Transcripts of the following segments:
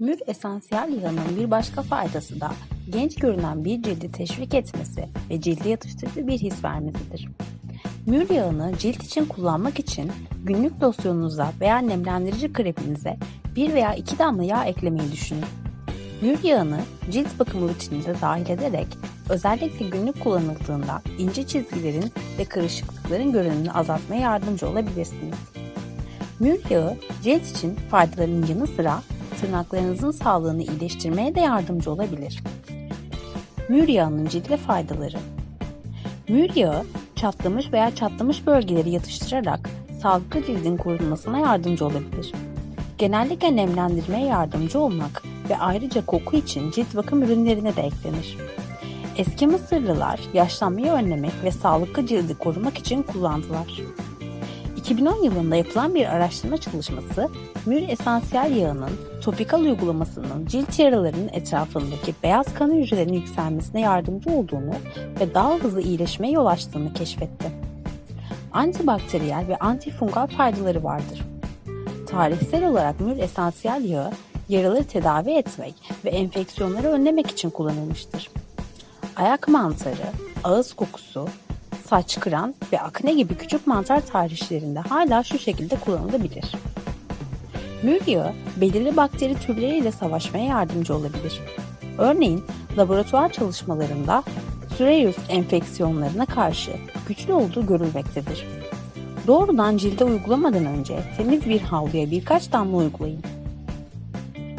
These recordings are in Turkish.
Mür esansiyel yağının bir başka faydası da genç görünen bir cildi teşvik etmesi ve cilde yatıştırıcı bir his vermesidir. Mür yağını cilt için kullanmak için günlük losyonunuza veya nemlendirici kreminize bir veya iki damla yağ eklemeyi düşünün. Mür yağını cilt bakımı rutininize dahil ederek özellikle günlük kullanıldığında ince çizgilerin ve kırışıklıkların görünümünü azaltmaya yardımcı olabilirsiniz. Mür yağı cilt için faydalarının yanı sıra tırnaklarınızın sağlığını iyileştirmeye de yardımcı olabilir. Mür yağının cilde faydaları Mür yağı çatlamış veya çatlamış bölgeleri yatıştırarak sağlıklı cildin korunmasına yardımcı olabilir. Genellikle nemlendirmeye yardımcı olmak ve ayrıca koku için cilt bakım ürünlerine de eklenir. Eski Mısırlılar yaşlanmayı önlemek ve sağlıklı cildi korumak için kullandılar. 2010 yılında yapılan bir araştırma çalışması, mür esansiyel yağının topikal uygulamasının cilt yaralarının etrafındaki beyaz kan hücrelerinin yükselmesine yardımcı olduğunu ve daha hızlı iyileşmeye yol açtığını keşfetti. Antibakteriyel ve antifungal faydaları vardır. Tarihsel olarak mür esansiyel yağı yaraları tedavi etmek ve enfeksiyonları önlemek için kullanılmıştır. Ayak mantarı, ağız kokusu, saç kıran ve akne gibi küçük mantar tarihlerinde hala şu şekilde kullanılabilir. Mür yağı belirli bakteri türleriyle savaşmaya yardımcı olabilir. Örneğin laboratuvar çalışmalarında Süreyyus enfeksiyonlarına karşı güçlü olduğu görülmektedir. Doğrudan cilde uygulamadan önce temiz bir havluya birkaç damla uygulayın.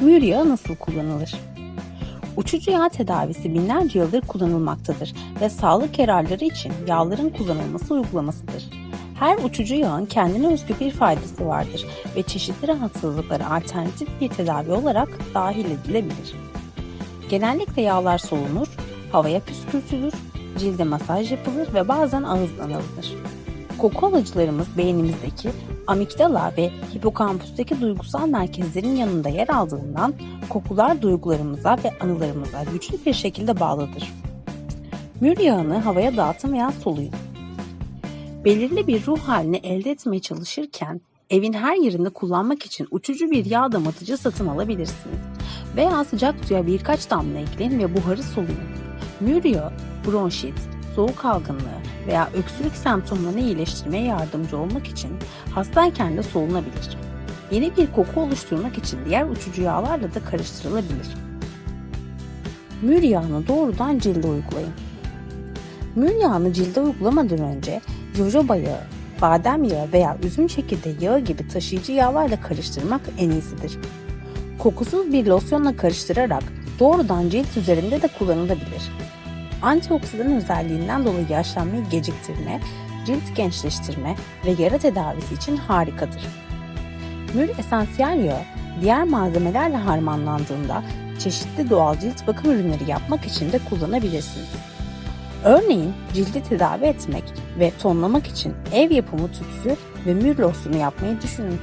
Mür yağı nasıl kullanılır? Uçucu yağ tedavisi binlerce yıldır kullanılmaktadır ve sağlık yararları için yağların kullanılması uygulamasıdır. Her uçucu yağın kendine özgü bir faydası vardır ve çeşitli rahatsızlıklara alternatif bir tedavi olarak dahil edilebilir. Genellikle yağlar solunur, havaya püskürtülür, cilde masaj yapılır ve bazen ağızdan alınır. Koku alıcılarımız beynimizdeki amigdala ve hipokampüsteki duygusal merkezlerin yanında yer aldığından kokular duygularımıza ve anılarımıza güçlü bir şekilde bağlıdır. Mür yağını havaya dağıtın veya soluyun. Belirli bir ruh halini elde etmeye çalışırken evin her yerinde kullanmak için uçucu bir yağ damatıcı satın alabilirsiniz. Veya sıcak suya birkaç damla ekleyin ve buharı soluyun. Mür yağı, bronşit, soğuk algınlığı veya öksürük semptomlarını iyileştirmeye yardımcı olmak için hastayken de solunabilir. Yeni bir koku oluşturmak için diğer uçucu yağlarla da karıştırılabilir. Mür yağını doğrudan cilde uygulayın. Mür yağını cilde uygulamadan önce jojoba yağı, badem yağı veya üzüm çekirdeği yağı gibi taşıyıcı yağlarla karıştırmak en iyisidir. Kokusuz bir losyonla karıştırarak doğrudan cilt üzerinde de kullanılabilir. Antioksidan özelliğinden dolayı yaşlanmayı geciktirme, cilt gençleştirme ve yara tedavisi için harikadır. Mür esansiyel yağı diğer malzemelerle harmanlandığında çeşitli doğal cilt bakım ürünleri yapmak için de kullanabilirsiniz. Örneğin cildi tedavi etmek ve tonlamak için ev yapımı tütsü ve mür losyonu yapmayı düşünün.